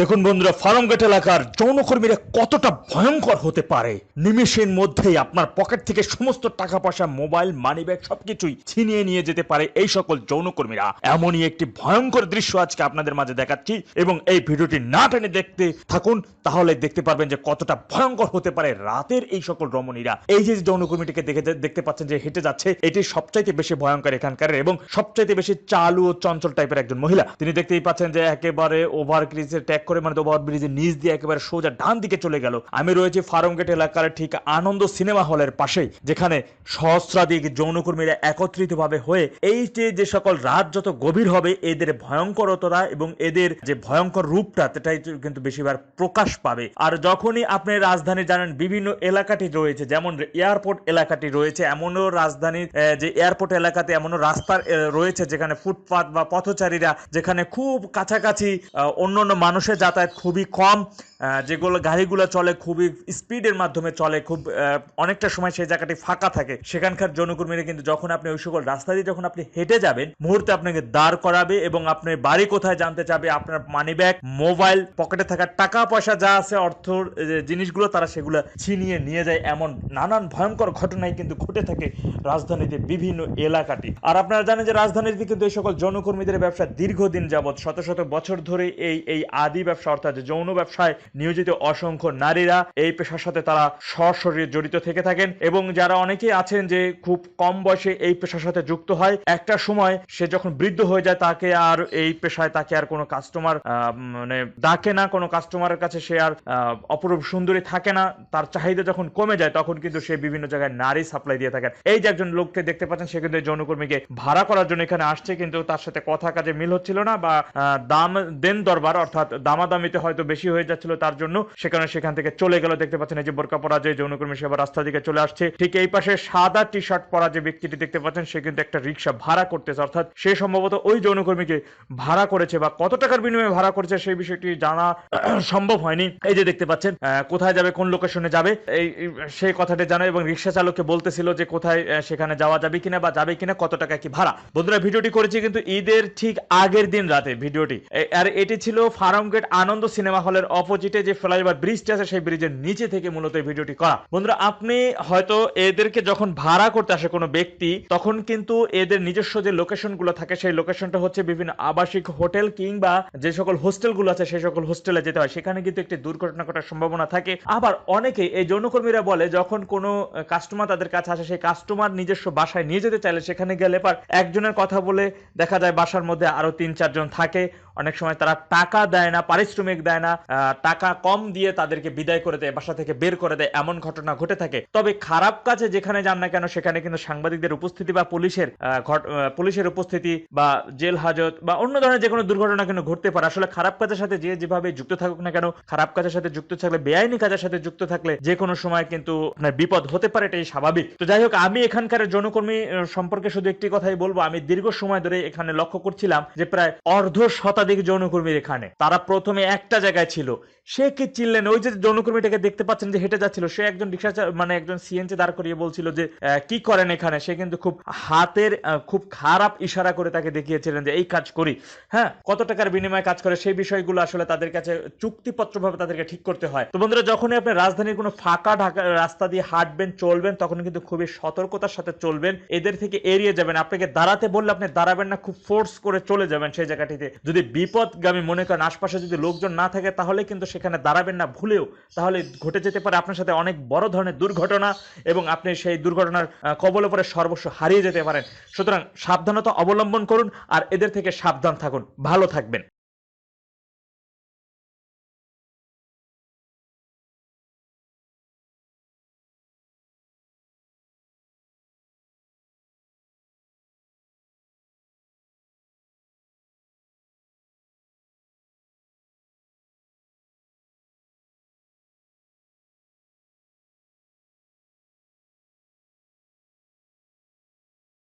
দেখুন বন্ধুরা, ফার্মগেট এলাকার যৌনকর্মীরা কতটা ভয়ঙ্কর হতে পারে? নিমেষের মধ্যেই আপনার পকেট থেকে সমস্ত টাকা পয়সা, মোবাইল মানি ব্যাগ সবকিছুই ছিনিয়ে নিয়ে যেতে পারে এই সকল যৌনকর্মীরা। এমনই একটি ভয়ঙ্কর দৃশ্য আজকে আপনাদের মাঝে দেখাচ্ছি এবং এই ভিডিওটি না টেনে দেখতে থাকুন, তাহলে দেখতে পারবেন যে কতটা ভয়ঙ্কর হতে পারে রাতের এই সকল রমণীরা। এই যে যৌনকর্মীটিকে দেখে দেখতে পাচ্ছেন যে হেঁটে যাচ্ছে, এটি সবচাইতে বেশি ভয়ঙ্কর এখানকার এবং সবচাইতে বেশি চালু ও চঞ্চল টাইপের একজন মহিলা। তিনি দেখতেই পাচ্ছেন যে একেবারে ওভার ব্রিজে ট্যাগ করে মানে ওভার ব্রিজের নিচ দিয়ে একেবারে সোজা ডান দিকে চলে গেল। আমি রয়েছি ফার্মগেট এলাকার ঠিক আনন্দ সিনেমা হলের পাশেই, যেখানে সহস্রাধিক যৌনকর্মীরা একত্রিত ভাবে হয়ে এই যে যে সকল রাত যত গভীর হবে, এদের ভয়ঙ্করতরা এবং এদের যে ভয়ঙ্কর রূপটা, সেটাই কিন্তু বেশিরভাগ প্রকাশ পাবে। আর যখনই আপনি রাজধানী জানেন, বিভিন্ন এলাকাটি রয়েছে, যেমন এয়ারপোর্ট এলাকাটি রয়েছে, এমনও রাজধানীর যে এয়ারপোর্ট এলাকাতে এমনও রাস্তার রয়েছে, যেখানে ফুটপাত বা পথচারীরা, যেখানে খুব কাছাকাছি অন্য অন্য মানুষের যাতায়াত খুবই কম। যেগুলো গাড়িগুলো চলে খুবই স্পিডের মাধ্যমে চলে, খুব অনেকটা সময় সেই জায়গাটি ফাঁকা থাকে। সেখানকার জনকর্মীরা কিন্তু যখন আপনি ওই সকল রাস্তা দিয়ে যখন আপনি হেঁটে যাবেন, মুহূর্তে আপনাকে দাঁড় করাবে এবং আপনার বাড়ি কোথায় জানতে চাবে, আপনার মানি ব্যাগ মোবাইল পকেটে থাকা টাকা পয়সা যা আছে, অর্থ জিনিসগুলো তারা সেগুলো ছিনিয়ে নিয়ে যায় এমন নানান ভয়ঙ্কর ঘটনাই কিন্তু ঘটে থাকে রাজধানীতে বিভিন্ন এলাকাটি। আর আপনারা জানেন যে রাজধানীতে কিন্তু এই সকল যৌনকর্মীদের ব্যবসা দীর্ঘদিন যাবৎ, শত শত বছর ধরে এই এই আদি ব্যবসা অর্থাৎ যৌন ব্যবসায় নিয়োজিত অসংখ্য নারীরা এই পেশার সাথে তারা সশরীরে জড়িত থেকে থাকেন এবং যারা অনেকেই আছেন যে খুব কম বয়সে এই পেশার সাথে যুক্ত হয়, একটা সময় সে যখন বৃদ্ধ হয়ে যায় তাকে আর এই পেশায় তাকে আর কোনো কাস্টমার মানে ডাকে না, কোনো কাস্টমারের কাছে সে আর অপরূপ সুন্দরী থাকে না, তার চাহিদা যখন কমে যায় তখন কিন্তু সে বিভিন্ন জায়গায় নারী সাপ্লাই দিয়ে থাকেন। এই যে একজন লোককে দেখতে পাচ্ছেন, সে কিন্তু যৌনকর্মীকে ভাড়া করার জন্য এখানে আসছে, কিন্তু তার সাথে কথা কাজে মিল হচ্ছিল না বা দাম, দেন দরবার অর্থাৎ দামাদামিতে হয়তো বেশি হয়ে যাচ্ছিল তার জন্য সেখানে সেখান থেকে চলে গেল। দেখতে পাচ্ছেন এই যে বোরকা পরা যে যৌনকর্মী সে আবার রাস্তা দিকে চলে আসছে। ঠিক এই পাশে সাদা টি শার্ট পরা যে ব্যক্তিটি দেখতে পাচ্ছেন, সে কিন্তু একটা রিক্সা ভাড়া করতেছে। অর্থাৎ সে সম্ভবত ওই যৌনকর্মীকে ভাড়া করেছে বা কত টাকার বিনিময়ে ভাড়া করেছে সেই বিষয়টি জানা সম্ভব হয়নি। এই যে দেখতে পাচ্ছেন কোথায় যাবে, কোন লোকেশনে যাবে, এই সেই কথাটি জানা এবং রিক্সা চালককে বলতেছিল যে কোথায় সেখানে যাওয়া যাবে কিনা বা যাবে কিনা, কত টাকা কি ভাড়া। বন্ধুরা, ভিডিওটি করেছি কিন্তু ঈদের ঠিক আগের দিন রাতে, ভিডিওটি। আর এটি ছিল ফার্মগেট আনন্দ সিনেমা হলের অপোজিটে যে ফ্লাইওভার ব্রিজটা আছে, সেই ব্রিজের নিচে থেকে মূলত এই ভিডিওটি করা। বন্ধুরা, আপনি হয়তো এদেরকে যখন ভাড়া করতে আসে কোনো ব্যক্তি, তখন কিন্তু এদের নিজস্ব যে লোকেশনগুলো থাকে, সেই লোকেশনটা হচ্ছে বিভিন্ন আবাসিক হোটেল কিংবা যে সকল হোস্টেলগুলো আছে, সেই সকল হোস্টেলে যেতে হয়। সেখানে কিন্তু একটি দুর্ঘটনা ঘটার সম্ভাবনা থাকে। আবার অনেকে এই যৌনকর্মীরা বলে, যখন কোনো কাস্টমার তাদের কাছে আসে, সেই কাস্টমার নিজস্ব বাসায় নিয়ে যেতে চাইলে সেখানে গেলে পার একজনের কথা বলে দেখা যায়, বাসার মধ্যে আরও তিন চারজন থাকে। অনেক সময় তারা টাকা দেয় না পারিশ্রমিক দেয় না টাকা কম দিয়ে তাদেরকে বিদায় করে দেয় বাসা থেকে বের করে দেয় এমন ঘটনা ঘটে থাকে। তবে খারাপ কাজে যেখানে যান না কেন সেখানে কিন্তু সাংবাদিকদের উপস্থিতি বা পুলিশের পুলিশের উপস্থিতি বা জেল হাজত বা অন্য ধরনের যে কোনো দুর্ঘটনা কিন্তু ঘটতে পারে। আসলে খারাপ কাজের সাথে যে যেভাবে যুক্ত থাকুক না কেন খারাপ কাজের সাথে যুক্ত থাকলে বেআইনি কাজের সাথে যুক্ত থাকলে যে কোনো সময় কিন্তু বিপদ হতে পারে এটাই স্বাভাবিক। তো যাই হোক আমি এখানকার যৌনকর্মী আহ, সম্পর্কে শুধু একটি কথাই বলব। আমি দীর্ঘ সময় ধরে এখানে লক্ষ্য করছিলাম যে প্রায় অর্ধ শতাধিক যৌনকর্মীর এখানে। তারা প্রথমে একটা জায়গায় ছিল। সে কি চিনলেন ওই যে যৌনকর্মীটাকে দেখতে পাচ্ছেন যে হেঁটে যাচ্ছিল, সে একজন রিক্সা মানে একজন সিএনজি দাঁড় করিয়ে বলছিল যে কি করেন এখানে? সে কিন্তু খুব হাতের খুব খারাপ ইশারা করে তাকে দেখিয়েছিলেন যে, এই কাজ করি। হ্যাঁ কত টাকার বিনিময়ে কাজ করে, সেই বিষয়গুলো আসলে তাদের কাছে চুক্তিপত্র ভাবে তাদেরকে ঠিক করতে হয়। তো বন্ধুরা, যখনই আপনি রাজধানীর কোনো ফাঁকা ঢাকা, রাস্তা দিয়ে হাঁটবেন, চলবেন, তখন কিন্তু খুবই সতর্কতার সাথে চলবেন। এদের থেকে এড়িয়ে যাবেন। আপনাকে দাঁড়াতে বললে আপনি দাঁড়াবেন না, খুব ফোর্স করে চলে যাবেন সেই জায়গাটিতে। যদি বিপদগামী মনে করেন আশপাশে যদি লোকজন না থাকে, তাহলে কিন্তু সেখানে দাঁড়াবেন না, ভুলেও। তাহলে ঘটে যেতে পারে আপনার সাথে অনেক বড় ধরনের দুর্ঘটনা এবং আপনি সেই দুর্ঘটনার কবলে পরে সর্বস্ব হারিয়ে যেতে পারেন। সুতরাং সাবধানতা অবলম্বন করুন আর এদের থেকে সাবধান থাকুন। ভালো থাকবেন।